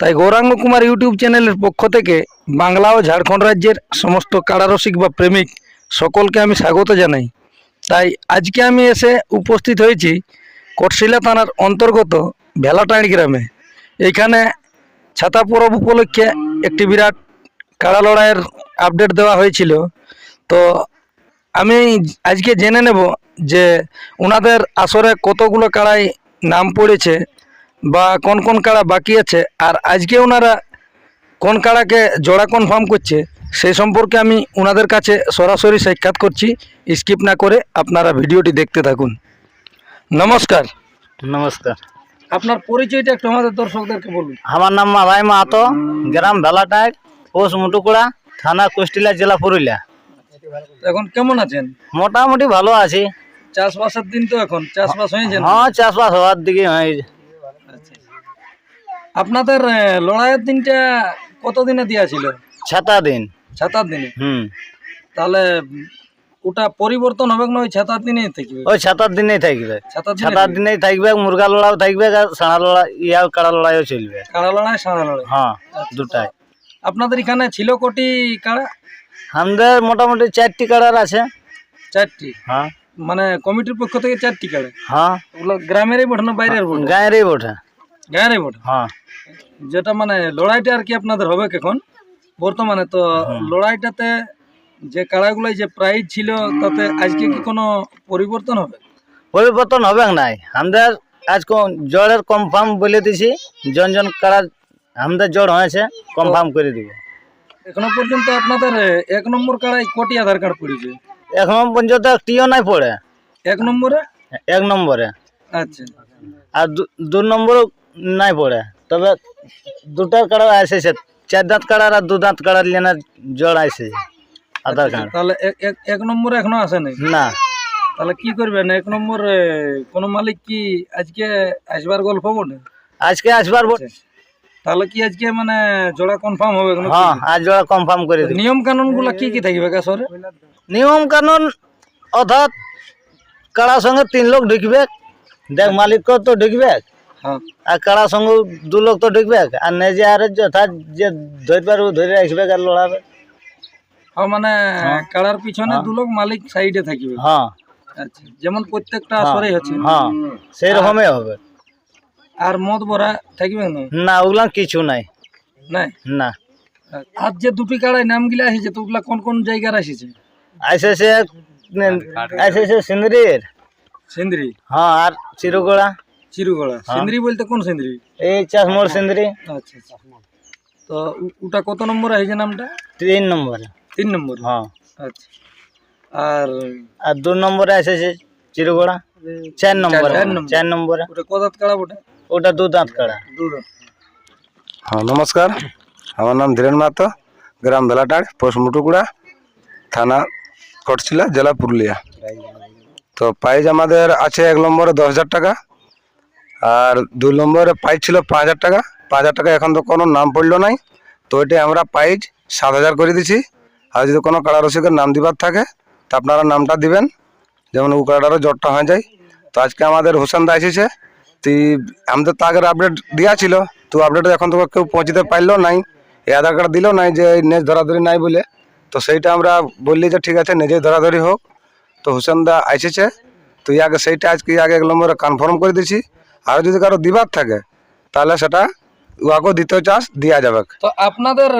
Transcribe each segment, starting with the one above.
তাই গৌরাঙ্গ কুমার ইউটিউব চ্যানেলের পক্ষ থেকে বাংলা ও ঝাড়খণ্ড রাজ্যের সমস্ত কারারসিক বা প্রেমিক সকলকে আমি স্বাগত জানাই। তাই আজকে আমি এসে উপস্থিত হয়েছি কটশিলা থানার অন্তর্গত ভেলাটাঁড়ি গ্রামে। এইখানে ছাতা পরব উপলক্ষে একটি বিরাট কাড়া লড়াইয়ের আপডেট দেওয়া হয়েছিল। তো আমি আজকে জেনে নেব যে ওনাদের আসরে কতগুলো কাড়াই নাম পড়েছে বা কোন কোন কাড়া বাকি আছে আর আজকে ওনারা কোন কাড়াকে জোড়া কনফার্ম করছে সেই সম্পর্কে আমি ওনাদের কাছে সরাসরি সাক্ষাৎ করছি। স্কিপ না করে আপনারা ভিডিওটি দেখতে থাকুন। নমস্কার। নমস্কার। আপনার পরিচয়টা একটু আমাদের দর্শকদেরকে বলুন। আমার নাম মাভাই মাহাতো গ্রাম ভেলাটাইট পোস্ট মুটুকুড়া থানা কুষ্টিলা জেলা পুরুলিয়া। এখন কেমন আছেন? মোটামুটি ভালো আছি। চাষবাসের দিন তো এখন চাষবাস হয়েছে হ্যাঁ চাষবাস হওয়ার দিকে হয়েছে। আপনাদের লড়াইয়ের দিনটা কত দিনে দেওয়া ছিল ছাতা দিন। ছাতার দিনে? হুম। তাহলে ওটা পরিবর্তন হবে না ওই ছাতার দিনেই থাকবে? ওই ছাতার দিনেই থাকবে। ছাতার দিনে দিনেই থাকবে মুরগা লড়াও থাকবে আর সাড়া লড়া ইয়া কাড়া লড়াইও চলবে। কাড়া লড়াই সাড়া লড়াই? হ্যাঁ দুটাই। আপনাদের এখানে ছিল কোটি কাড়া? আমাদের মোটামুটি চারটি কাড়ার আছে। চারটি? হ্যাঁ। মানে কমিটির পক্ষ থেকে চারটি কাড়া? হ্যাঁ। ওগুলো গ্রামেরই বটে না বাইরের বটে? গায়েরই বটে। গায়েরই বটে? হ্যাঁ। যেটা মানে লড়াইটা আর কি আপনাদের হবে এখন বর্তমানে তো লড়াইটাতে যে কাড়াগুলাই যে প্রাইজ ছিল তাতে আজকে কি কোনো পরিবর্তন হবে? পরিবর্তন হবে নাই। আমাদের আজ জ্বরের কনফার্ম বলে দিছি। জন জন কারা আমাদের জ্বর হয়েছে কনফার্ম করে দিব। এখনও পর্যন্ত আপনাদের এক নম্বর কাড়াই কোটি আধার কার্ড পড়েছে? এখন পর্যন্ত একটিও নাই পড়ে। এক নম্বরে? এক নম্বরে। আচ্ছা। আর দু- দু নম্বরও নাই পড়ে। তবে দুটার কাড়া এসেছে চার দাঁত কাড়ার আর দু দাঁত কাড়ার লেনার জ্বর আসে আধার কার্ড তাহলে এক- এক- এক নম্বরে এখনও আসে নাই না। তাহলে কি করবেন? এক নম্বর কোন মালিক কি আজকে আসবার গল্প বটে আজকে আসবার বল- তাহলে কি আজকে মানে জোড়া কনফার্ম হবে হ্যাঁ আজ জোড়া কনফার্ম করে দিব। নিয়ম কানুনগুলা কি কি থাকবে কাছরে নিয়ম কানুন অর্থাৎ কাড়ার সঙ্গে তিন লোক ঢুকবে দেখ মালিক তো ঢুকবে আর কাড়ার সঙ্গে দু লোক তো ঢুকবে আর নেজে আর যথা যে ধরে পারবে ধরে রাখবে আর লড়াবে। হ্যাঁ মানে কাড়ার পিছনে দু লোক মালিক সাইডে থাকবে। হ্যাঁ। আচ্ছা যেমন প্রত্যেকটা আসরেই হচ্ছে। হ্যাঁ। সেই রকমই হবে। আর মদ ভরা থাকবে না? না ওগুলা কিছু নাই। নাই? না। আর যে দুটি কাড়াই নাম গিলা এসেছে তো ওগুলা কোন কোন জায়গার এসেছে এসেছে এসেছে সিন্দ্রির সিন্দ্রি। হ্যাঁ আর চিরগোড়া। চিরুগড়া সিন্দ্রি বলতে কোন সিন্দ্রি এই চাষমোড় সিন্দ্রি আচ্ছা আচ্ছা। তো ওটা কত নম্বর আছে নামটা? তিন নম্বরে। তিন নম্বর? হ্যাঁ। আচ্ছা। আর আর দু নম্বরে এসেছে চিরগোড়া চার নম্বরে। চার নম্বর। ওটা কদাত কাড়া ওটা ওটা দু দাঁত কাড়া। দুধ হ্যাঁ নমস্কার। আমার নাম ধীরেন মাহাতো গ্রাম বেলাটাড় পোস্ট মুটুকুড়া থানা কটশিলা জেলা পুরুলিয়া। তো প্রাইজ আমাদের আছে এক নম্বরে দশ হাজার টাকা। আর দুই নম্বরে প্রাইজ ছিল পাঁচ হাজার টাকা। পাঁচ হাজার টাকা এখন তো কোনো নাম পড়ল নাই। তো ওইটাই আমরা প্রাইজ সাত হাজার করে দিছি। আর যদি কোনো কাড়া রসিকের নাম দিবার থাকে, তা আপনারা নামটা দিবেন। যেমন ও কাড়ারও জ্বরটা হয়ে যায়। তো আজকে আমাদের হোসেন দা এসেছে। তুই আমাদের তো আগের আপডেট দেওয়া ছিল। তো আপডেট এখন তো কেউ পৌঁছতে পারল নাই। এই আধার কার্ড দিলো নাই যে নেজ ধরাধরি নাই বলে। তো সেইটা আমরা বললি যে ঠিক আছে, নিজেই ধরাধরি হোক। তো হোসেন দা এসেছে। তো আগে সেইটা আজকে আগে এক নম্বরে কনফার্ম করে দিছি। আর যদি কারও দিবার থাকে তাহলে সেটা উহাকেও দ্বিতীয় চান্স দেওয়া যাবে। তো আপনাদের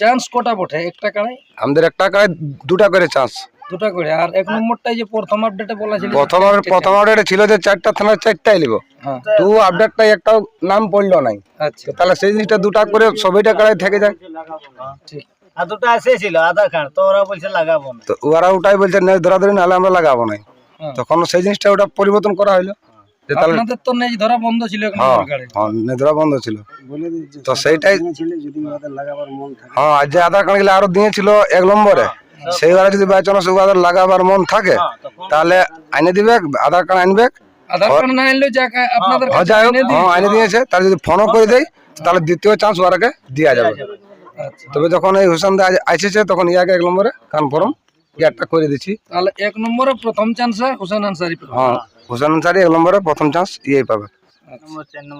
চান্স কটা বটে? একটা কাড়াই আমাদের একটা কাড়ায় দুটা করে চান্স দুটা করে। আর এক নম্বরটাই যে প্রথম আপডেটে বলা ছিল প্রথম প্রথম আপডেট ছিল যে চারটা থানার চারটাই নিব। হ্যাঁ। তো আপডেটটাই একটাও নাম পড়ল নাই। আচ্ছা। তাহলে সেই জিনিসটা দুটা করে সবাইটা কাড়াই থেকে যায়। ঠিক। আর দুটো এসেছিল আধার কার্ড তো ওরা বলছে লাগাবো না। তো ওরা ওটাই বলছে নেজ ধরাধরি নাহলে আমরা লাগাবো না হ্যাঁ। তখন সেই জিনিসটা ওটা পরিবর্তন করা তাহলে আপনাদের তো নেই ধরা বন্ধ ছিল হ্যাঁ হ্যাঁ নেদরা বন্ধ ছিল। তো সেইটাই হ্যাঁ আর যে আধার কার্ডগুলো আরও দিয়েছিল এক নম্বরে সেইবারে যদি বাই চান্স লাগাবার মন থাকে তাহলে আইনে দিবে আধার কার্ড আনবে আধার কার্ড না আনলেও যা আপনাদের হ্যাঁ হ্যাঁ আইনে দিয়েছে। তাহলে যদি ফোনও করে দেয় তাহলে দ্বিতীয় চান্স ওরাকে দেওয়া যাবে। আচ্ছা। তবে যখন এই হুসেন দা আসেছে তখন ইয়াকে এক নম্বরে কনফার্ম ইয়ারটা করে দিচ্ছি। তাহলে এক নম্বরে প্রথম চান্স হোসেন আনসারি হ্যাঁ হুসেন আনসারি এক নম্বরে প্রথম চান্স ইয়ে পাবে।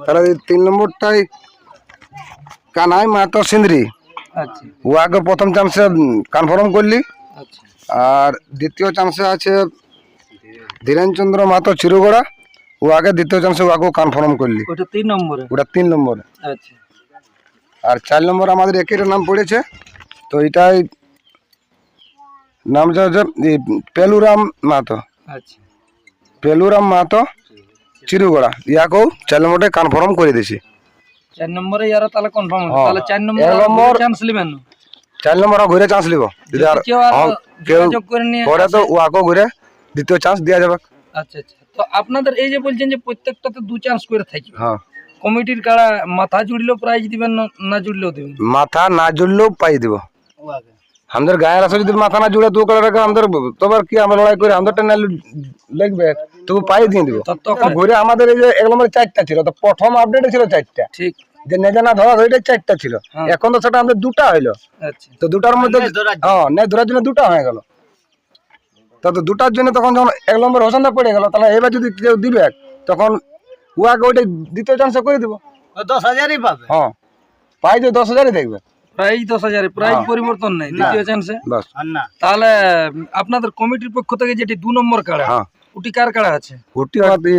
তাহলে তিন নম্বরটাই কানাই মাতো সিন্দ্রি। আচ্ছা। ও আগে প্রথম চান্সে কনফার্ম করলি। আচ্ছা। আর দ্বিতীয় চান্সে আছে ধীরেন চন্দ্র মাতো চিরুগড়া। ও আগে দ্বিতীয় চান্সে ওকে কনফার্ম করলি। ওটা তিন নম্বরে? ওটা তিন নম্বরে। আচ্ছা। আর চার নম্বর আমাদের একই নাম পড়েছে। তো এটাই নাম এই পেলুরাম মাতো আচ্ছা। পেলুরাম মাতো চিরুগড়া। ইয়াকেও চার নম্বরটাই কনফার্ম করে দিয়েছি চার নম্বরে ইয়ারা তাহলে কনফার্ম হ্যাঁ। তাহলে চার নম্বর- চান্স নেবেন চার নম্বর ঘুরে চান্স লিব যদি আর কেউ আর হ্যাঁ, পরে তো ওয়াকেও ঘুরে দ্বিতীয় চান্স দেওয়া যাবে। আচ্ছা আচ্ছা। তো আপনাদের এই যে বলছেন যে প্রত্যেকটাতে দু চান্স করে থাকি। হ্যাঁ। কমিটির কারা মাথা জুড়লেও প্রাইজ দিবেন না- না জুড়লেও দিবেন? মাথা না জুড়লেও পাই দিব। আমাদের গায়ের আসে যদি মাথা না জুড়ে দু রাখে আমাদের তোমার কি আমরা লড়াই করে আমাদের টেনে লাগবে তবু পাই দিয়ে দিব। তো তখন ঘুরে আমাদের এই যে এক নম্বরে চারটা ছিল তো প্রথম আপডেটে ছিল চারটা। ঠিক। যে নেজানা ধরা ওইটা চারটা ছিল। হ্যাঁ। এখন তো সেটা আমাদের দুটা হইল। আচ্ছা। তো দুটার মধ্যে হ্যাঁ নেই ধরার জন্য দুটা হয়ে গেল। তা তো দুটার জন্য তখন যখন এক নম্বর হোসেনটা পড়ে গেল তাহলে এবার যদি কেউ দিবে তখন উহাকে ওইটা দ্বিতীয় চান্সে করে দিব। দশ হাজারই পাবে। হ্যাঁ। পাই যে দশ হাজারই দেখবে। প্রাইজ দশ হাজারে প্রাইজ পরিবর্তন নাই দ্বিতীয় চান্সে বাস। আর না। তাহলে আপনাদের কমিটির পক্ষ থেকে যেটি দু নম্বর কাড়া হ্যাঁ। ওটি কার কাড়া আছে? ওটি আমার এই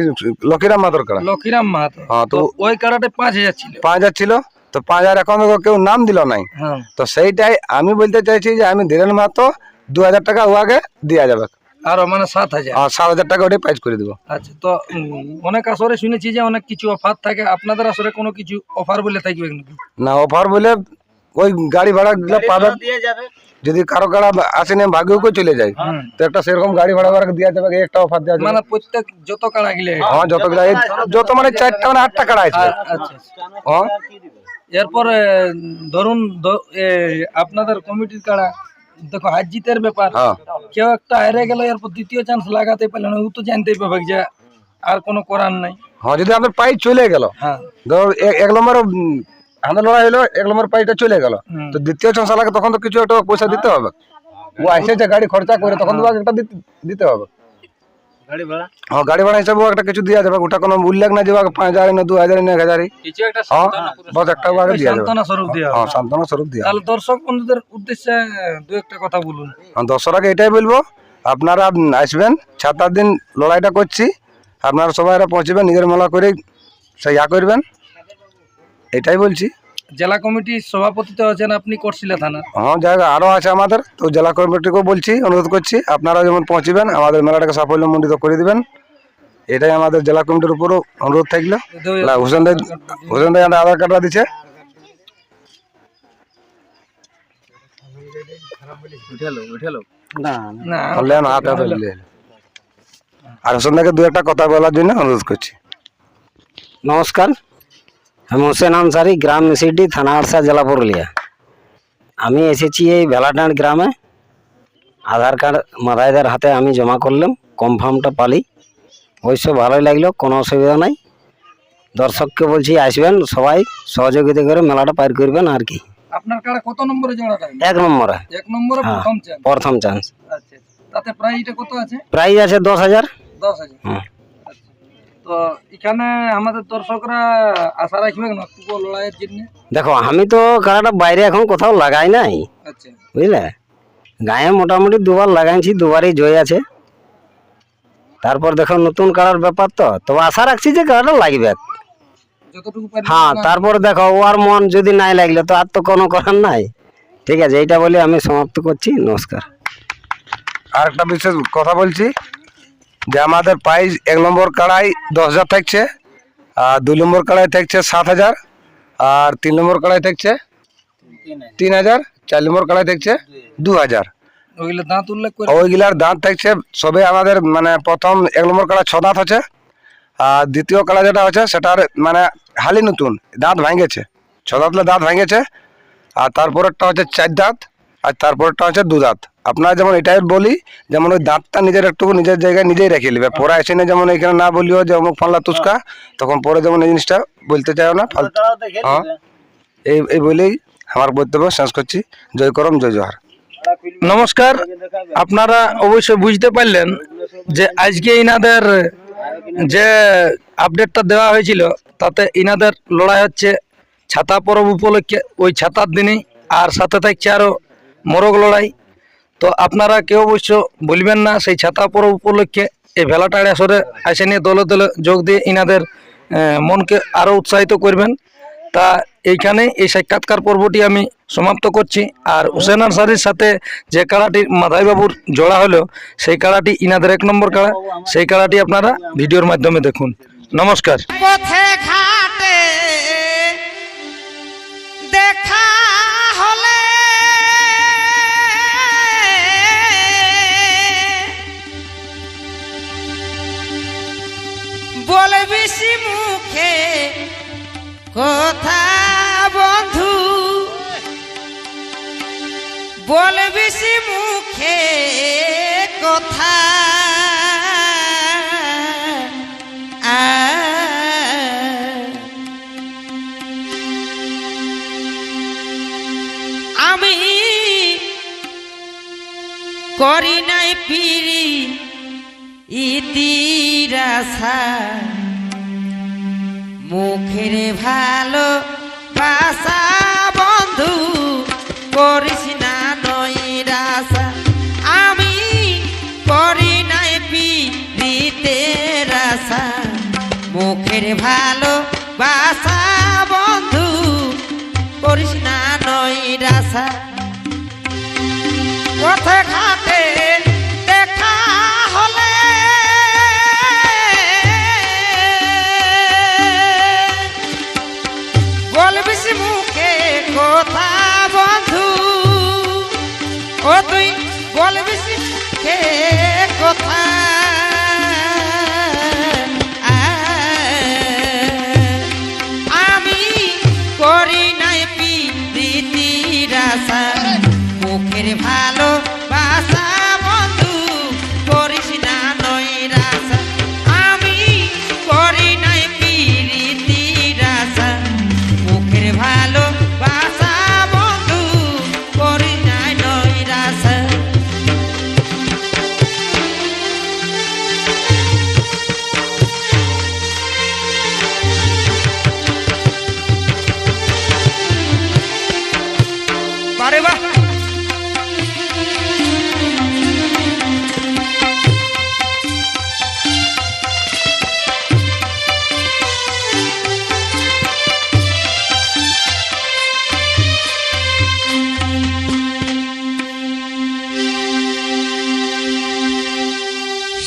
লক্ষীরাম মাতর কাড়া। লক্ষীরাম মাহাতো হ্যাঁ তো ওই কাড়াটা পাঁচ হাজার ছিল। পাঁচ হাজার ছিল তো পাঁচ হাজার এখন কেউ নাম দিল নাই। হ্যাঁ। তো সেইটাই আমি বলতে চাইছি যে আমি ধীরেন মাতো দু হাজার টাকা উহাকে দেওয়া যাবে। আরও মানে সাত হাজার। আর সাত হাজার টাকা ওটাই প্রাইজ করে দিব। আচ্ছা তো অনেক আসরে শুনেছি যে অনেক কিছু অফার থাকে। আপনাদের আসরে কোনো কিছু অফার বলে থাকবে না অফার বলে ওই গাড়ি ভাড়া গুলো পাবে। যদি কারও কারা আসেনি ভাগ্যও কেউ চলে যায়। তো একটা সেরকম গাড়ি ভাড়া ভাড়া দেওয়া যাবে একটা অফার দেওয়া যাবে। মানে প্রত্যেক যত কাড়া গিলে। হ্যাঁ যত এই যত মানে চারটা মানে আটটা কাড়া আছে আচ্ছা আচ্ছা। হ্যাঁ। এরপরে ধরুন আপনাদের কমিটির কাড়া দেখো হার জিতের ব্যাপার। হ্যাঁ। কেউ একটা হেরে গেল এরপর দ্বিতীয় চান্স লাগাতে পারলে না ও তো জানতেই পাবে যে আর কোনো করার নাই। হ্যাঁ যদি আমাদের পাই চলে গেল। হ্যাঁ। ধর এক- নম্বর আমাদের লড়াই হলো এক নম্বর পাইটা চলে গেল। তো দ্বিতীয় চান্স লাগে তখন তো কিছু একটা পয়সা দিতে হবে। ও এসেছে গাড়ি খরচা করে তখন তো একটা দিতে- হবে। হ্যাঁ গাড়ি ভাড়া হিসাবে একটা কিছু দেওয়া যাবে। ওটা কোনো উল্লেখ না যে পাঁচ হাজার না দু হাজার না এক হ্যাঁ বস একটা ওকে দেওয়া যাবে। সান্ত্বনা স্বরূপ হ্যাঁ সান্ত্বনা স্বরূপ দেওয়া তাহলে দর্শক বন্ধুদের উদ্দেশ্যে দু একটা কথা বলুন। দর্শকরাকে এটাই বলব? আপনারা আসবেন সাত আট দিন লড়াইটা করছি। আপনারা সবাই পৌঁছবেন নিজের মেলা করে সে ইয়া করবেন। এটাই বলছি। জেলা কমিটির সভাপতিত্ব আছেন আপনি করছিলা থানা হ্যাঁ জায়গা আরও আছে আমাদের। তো জেলা কমিটিকেও বলছি অনুরোধ করছি আপনারা যেমন পৌঁছবেন আমাদের মেলাটাকে সাফল্যমণ্ডিত করে দিবেন। এটাই আমাদের জেলা কমিটির উপরও অনুরোধ থাকল। না, হুসেন দাই হুসেন দাই আমাদের আধার কার্ডটা দিচ্ছে। আর হুসেন দাকে দু একটা কথা বলার জন্য অনুরোধ করছি। নমস্কার। আমি হোসেন আনসারি গ্রাম মিসিডি থানা আরসা জেলা পুরুলিয়া। আমি এসেছি এই ভেলাটাঁড় গ্রামে। আধার কার্ড মাদাইদের হাতে আমি জমা করলাম কনফার্মটা পালি। অবশ্য ভালোই লাগল কোনো অসুবিধা নাই। দর্শককে বলছি আসবেন সবাই সহযোগিতা করে মেলাটা পার করবেন আর কি। আপনার কত নম্বরে জোড়াটা এক নম্বরে। এক নম্বরে হ্যাঁ। প্রথম চান প্রথম চান্স আচ্ছা তাতে প্রাইজটা কত আছে? প্রাইজ আছে দশ হাজার। দশ হাজার। আচ্ছা। তো এখানে আমাদের দর্শকরা আশা রাখবে না লড়াইয়ের জন্য। দেখো আমি তো কারাটা বাইরে এখন কোথাও লাগাই নাই। আচ্ছা। বুঝলে? গায়ে মোটামুটি দুবার লাগাইছি দুবারই জয় আছে। তারপর দেখো নতুন কালার ব্যাপার তো। তবে আশা রাখছি যে কালারটা লাগবে। হ্যাঁ তারপর দেখো ওর মন যদি নাই লাগলে তো আর তো কোনো করার নাই। ঠিক আছে এইটা বলে আমি সমাপ্ত করছি। নমস্কার। আর একটা বিশেষ কথা বলছি যে আমাদের প্রাইজ এক নম্বর কাড়াই দশ হাজার থাকছে আর দুই নম্বর কাড়াই থাকছে সাত হাজার আর তিন নম্বর কাড়াই থাকছে তিন হাজার চার নম্বর কাড়াই থাকছে দু হাজার। ওইগুলার দাঁত থাকছে সবে আমাদের মানে প্রথম এক নম্বর কাড়া ছ দাঁত আছে আর দ্বিতীয় কাড়া যেটা আছে সেটার মানে হালি নতুন দাঁত ভাঙেছে। ছ দাঁতলে দাঁত ভাঙেছে আর তারপরেরটা হচ্ছে চার দাঁত আর তারপরটা হচ্ছে দু দাঁত। আপনারা যেমন এটাই বলি যেমন ওই দাঁতটা নিজের একটু নিজের জায়গায় নিজেই রেখে নেবে পরে এসে না যেমন এখানে না বলিও যে অমুক ফাল্লা তুস্কা তখন পরে যেমন এই জিনিসটা বলতে চাও না ফালতু হ্যাঁ। এই এই বলেই আমার বক্তব্য শেষ করছি। জয় করম জয় জোহার নমস্কার। আপনারা অবশ্যই বুঝতে পারলেন যে আজকে ইনাদের যে আপডেটটা দেওয়া হয়েছিল তাতে ইনাদের লড়াই হচ্ছে ছাতা পরব উপলক্ষে ওই ছাতার দিনেই। আর সাথে থাকছে আরও মোরগ লড়াই। তো আপনারা কেউ অবশ্য বলবেন না, সেই ছাতা পরব উপলক্ষে এই ভেলাটাড় আসরে আসে নিয়ে দলে দলে যোগ দিয়ে ইনাদের মনকে আরও উৎসাহিত করবেন। তা এইখানে এই সাক্ষাৎকার পর্বটি আমি সমাপ্ত করছি। আর হুসেন আনসারির সাথে যে কাড়াটি মাধাই বাবুর জোড়া হলো, সেই কাড়াটি ইনাদের এক নম্বর কাড়া। সেই কাড়াটি আপনারা ভিডিওর মাধ্যমে দেখুন। নমস্কার। মুখে কথা বন্ধু। বলে বেশি মুখে কথা। আমি করি নাই পিরি ইতিরাসা মুখের ভালো বাসা, বন্ধু, করিস না নৈরাসা আমি করি নাই পিরিতে রাসা। মুখের ভালো বাসা, বন্ধু, করিস না নৈরাসা পথে ঘাটে মুখে কথা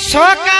সকালে